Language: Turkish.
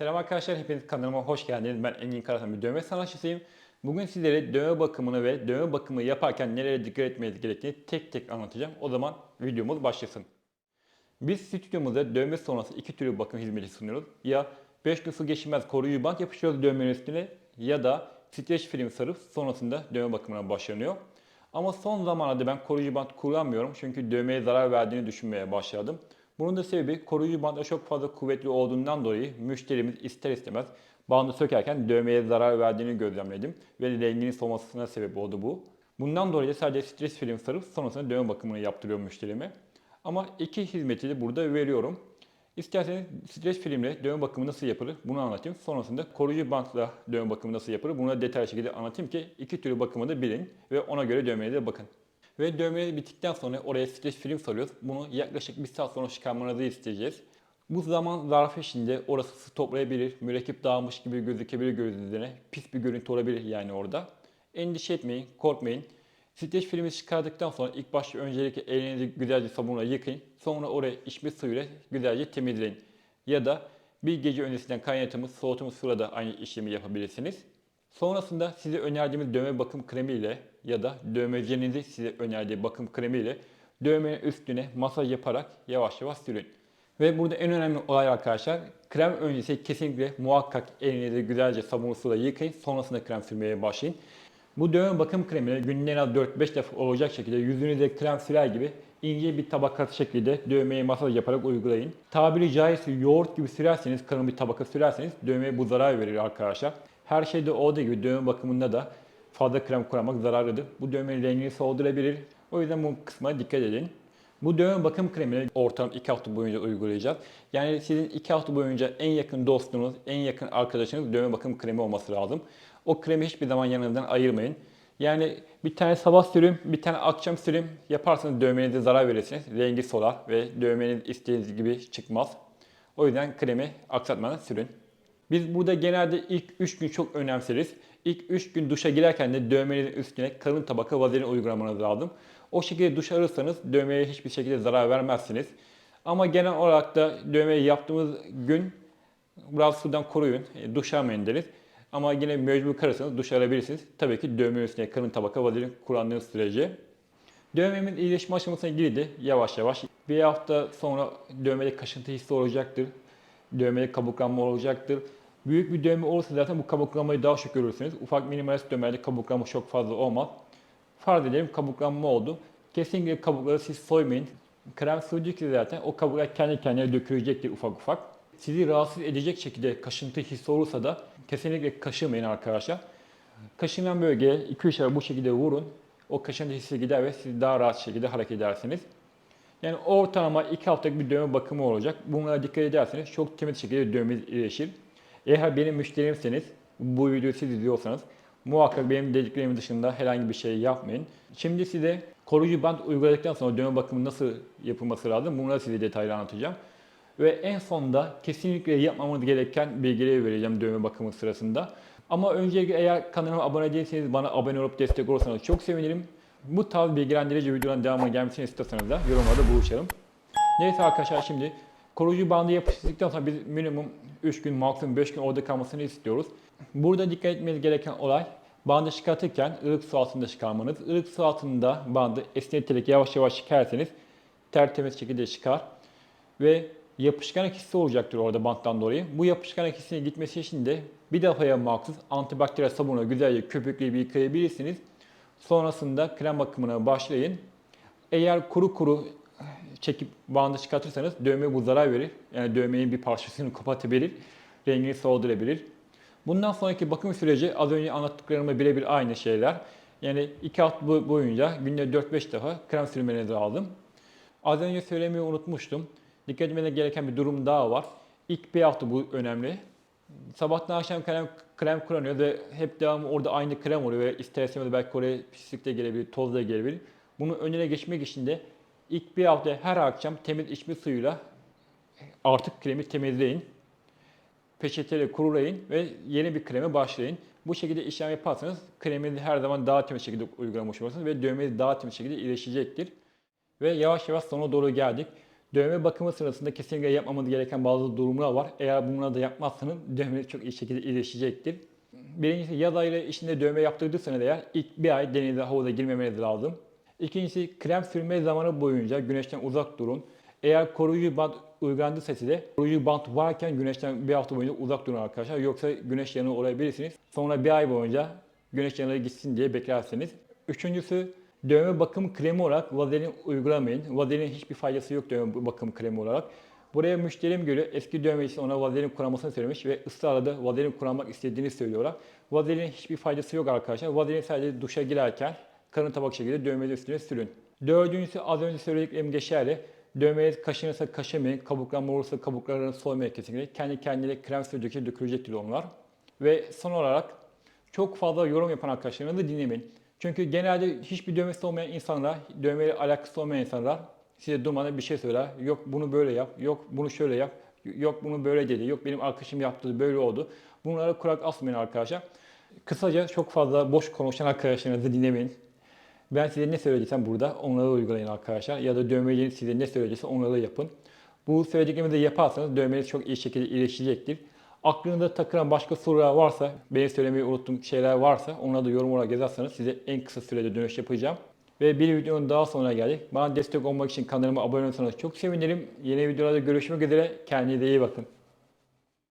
arkadaşlar, hepiniz kanalıma hoş geldiniz. Ben Engin Karatan bir dövme sanatçısıyım. Bugün sizlere dövme bakımını ve dövme bakımı yaparken nelere dikkat etmeniz gerektiğini tek tek anlatacağım. O zaman videomuz başlasın. Biz stüdyomuzda dövme sonrası iki türlü bakım hizmeti sunuyoruz. Ya 5 gün su geçirmez koruyucu bant yapıştırıyoruz dövmenin üstüne ya da streç film sarıp sonrasında dövme bakımına başlanıyor. Ama son zamanlarda ben koruyucu bant kullanmıyorum çünkü dövmeye zarar verdiğini düşünmeye başladım. Bunun da sebebi koruyucu bantla çok fazla kuvvetli olduğundan dolayı müşterimiz ister istemez bandı sökerken dövmeye zarar verdiğini gözlemledim ve renginin solmasına sebep oldu bu. Bundan dolayı sadece stres film sarıp sonrasında dövme bakımını yaptırıyorum müşterime. Ama iki hizmeti de burada veriyorum. İsterseniz stres filmle dövme bakımı nasıl yapılır bunu anlatayım. Sonrasında koruyucu bantla dövme bakımı nasıl yapılır bunu da detaylı şekilde anlatayım ki iki türlü bakımı da bilin ve ona göre dövmeye de bakın. Ve dövmeleri bittikten sonra oraya streç film sarıyoruz. Bunu yaklaşık bir saat sonra çıkarmanızı isteyeceğiz. Bu zaman zarfı içinde orası su toplayabilir, mürekkep dağılmış gibi gözükebilir gözünüzde. Pis bir görüntü olabilir yani orada. Endişe etmeyin, korkmayın. Streç filmi çıkardıktan sonra ilk başta öncelikle elinizi güzelce sabunla yıkayın. Sonra oraya içme suyuyla güzelce temizleyin. Ya da bir gece öncesinden kaynatılmış, soğutulmuş suyla da aynı işlemi yapabilirsiniz. Sonrasında size önerdiğimiz dövme bakım kremi ile ya da dövmecinizin size önerdiği bakım kremi ile dövmenin üstüne masaj yaparak yavaş yavaş sürün. Ve burada en önemli olay arkadaşlar krem öncesi kesinlikle muhakkak elinizi güzelce sabunlu suyla yıkayın. Sonrasında krem sürmeye başlayın. Bu dövme bakım kremini günde en az 4-5 defa olacak şekilde yüzünüze krem sürer gibi ince bir tabaka şekilde dövmeyi masaj yaparak uygulayın. Tabiri caizse yoğurt gibi sürerseniz, kalın bir tabaka sürerseniz dövmeye bu zarar verir arkadaşlar. Her şeyde olduğu gibi dövme bakımında da fazla krem kullanmak zararlıdır. Bu dövmenin rengini soldurabilir. O yüzden bu kısma dikkat edin. Bu dövme bakım kremini ortalama 2 hafta boyunca uygulayacağız. Yani sizin 2 hafta boyunca en yakın dostunuz, en yakın arkadaşınız dövme bakım kremi olması lazım. O kremi hiçbir zaman yanınızdan ayırmayın. Yani bir tane sabah sürüm, bir tane akşam sürüm yaparsanız dövmenize zarar verirsiniz. Rengi solar ve dövmeniz istediğiniz gibi çıkmaz. O yüzden kremi aksatmadan sürün. Biz burada genelde ilk 3 gün çok önemseriz. İlk 3 gün duşa girerken de dövmenizin üstüne kalın tabaka vazelin uygulamanız lazım. O şekilde duş alırsanız dövmeye hiçbir şekilde zarar vermezsiniz. Ama genel olarak da dövmeyi yaptığımız gün biraz sudan koruyun. E, duş almayın deriz. Ama yine mecbur kalırsanız duş alabilirsiniz. Tabii ki dövmenin üstüne kalın tabaka vazelin kullandığınız sürece. Dövmemin iyileşme aşamasına girdi yavaş yavaş. Bir hafta sonra dövmede kaşıntı hissi olacaktır. Dövmede kabuklanma olacaktır. Büyük bir dövme olursa zaten bu kabuklanmayı daha çok görürsünüz. Ufak minimalist dövmelerde kabuklanma çok fazla olmaz. Farz edelim kabuklanma oldu. Kesinlikle kabukları siz soymayın. Krem sürdükçe zaten o kabuklar kendi kendine dökülecektir ufak ufak. Sizi rahatsız edecek şekilde kaşıntı hissi olursa da kesinlikle kaşımayın arkadaşlar. Kaşınan bölgeye 2-3 ara bu şekilde vurun. O kaşıntı hissi gider ve siz daha rahat şekilde hareket edersiniz. Yani ortalama 2 haftalık bir dövme bakımı olacak. Bunlara dikkat ederseniz çok temiz şekilde dövmeniz iyileşir. Eğer benim müşterimseniz, bu videoyu siz izliyorsanız muhakkak benim dediklerimin dışında herhangi bir şey yapmayın. Şimdi size koruyucu bant uyguladıktan sonra dövme bakımı nasıl yapılması lazım bunları size detaylı anlatacağım. Ve en sonunda kesinlikle yapmamız gereken bilgileri vereceğim dövme bakımı sırasında. Ama öncelikle eğer kanalıma abone değilseniz bana abone olup destek olursanız çok sevinirim. Bu tarz bilgilendirici videoların devamı gelmesini istiyorsanız da yorumlarda buluşalım. Neyse arkadaşlar şimdi koruyucu bandı yapıştırdıktan sonra biz minimum 3 gün maksimum 5 gün orada kalmasını istiyoruz. Burada dikkat etmeniz gereken olay bandı çıkartırken ılık su altında çıkarmanız. Ilık su altında bandı esneterek yavaş yavaş çıkarsanız tertemiz şekilde çıkar. Ve yapışkan hissi olacaktır orada banttan dolayı. Bu yapışkan hissinin gitmesi için de bir defaya mahsus antibakteriyel sabunla güzelce köpükleyip yıkayabilirsiniz. Sonrasında krem bakımına başlayın. Eğer kuru kuru çekip bandı çıkartırsanız dövme bu zarar verir. Yani dövmenin bir parçasını kapatabilir. Rengini soldurabilir. Bundan sonraki bakım süreci az önce anlattıklarıma birebir aynı şeyler. Yani 2 hafta boyunca günde 4-5 defa krem sürmenizi aldım. Az önce söylemeyi unutmuştum. Dikkat etmeniz gereken bir durum daha var. İlk bir hafta bu önemli. Sabahtan akşam krem, krem kullanıyor ve hep devamlı orada aynı krem oluyor ve ister istemez belki oraya pislik de gelebilir, toz da gelebilir. Bunun önüne geçmek için de ilk bir hafta her akşam temiz içme suyuyla artık kremi temizleyin. Peçeteyle kurulayın ve yeni bir kreme başlayın. Bu şekilde işlem yaparsanız kreminizi her zaman daha temiz şekilde uygulamış olursunuz ve dövmeniz daha temiz şekilde iyileşecektir. Ve yavaş yavaş sona doğru geldik. Dövme bakımı sırasında kesinlikle yapmamanız gereken bazı durumlar var. Eğer bunları da yapmazsanız dövmeniz çok iyi şekilde iyileşecektir. Birincisi yaz ayları içinde dövme yaptırdıysanız eğer ilk bir ay denize havuza girmemeniz lazım. İkincisi krem sürme zamanı boyunca güneşten uzak durun. Eğer koruyucu bant uygulandıysa size koruyucu bant varken güneşten bir hafta boyunca uzak durun arkadaşlar. Yoksa güneş yanığı olabilirsiniz. Sonra bir ay boyunca güneş yanığı gitsin diye beklersiniz. Üçüncüsü dövme bakım kremi olarak vazelin uygulamayın. Vazelin hiçbir faydası yok dövme bakım kremi olarak. Buraya müşterim göre eski dövme için ona vazelin kullanmasını söylemiş ve ısrarla da vazelin kullanmak istediğini söylüyorlar. Vazelin hiçbir faydası yok arkadaşlar. Vazelin sadece duşa girerken karın tabak şekilde dövmenin üstüne sürün. Dördüncüsü az önce söylediklerim geçerli. Dövmeniz kaşınırsa kaşımayın, kabuklanma olursa kabuklarını soymayın kesinlikle. Kendi kendine krem sürdükçe dökülecektir onlar. Ve son olarak çok fazla yorum yapan arkadaşlarını da dinlemeyin. Çünkü genelde hiçbir dövmesi olmayan insanlar, dövmeyle alakası olmayan insanlar size durmadan bir şey söyler. Yok bunu böyle yap, yok bunu şöyle yap, yok bunu böyle dedi, yok benim arkadaşım yaptı böyle oldu. Bunlara kulak asmayın arkadaşlar. Kısaca çok fazla boş konuşan arkadaşlarınızı dinlemeyin. Ben size ne söylediysem burada onları uygulayın arkadaşlar. Ya da dövmeci size ne söylediyse onları yapın. Bu söylediklerimi de yaparsanız dövmeniz çok iyi şekilde iyileşecektir. Aklınızda takılan başka sorular varsa, benim söylemeyi unuttuğum şeyler varsa onları da yorum olarak yazarsanız size en kısa sürede dönüş yapacağım. Ve bir videonun daha sonuna geldik. Bana destek olmak için kanalıma abone olursanız çok sevinirim. Yeni videolarda görüşmek üzere. Kendinize iyi bakın.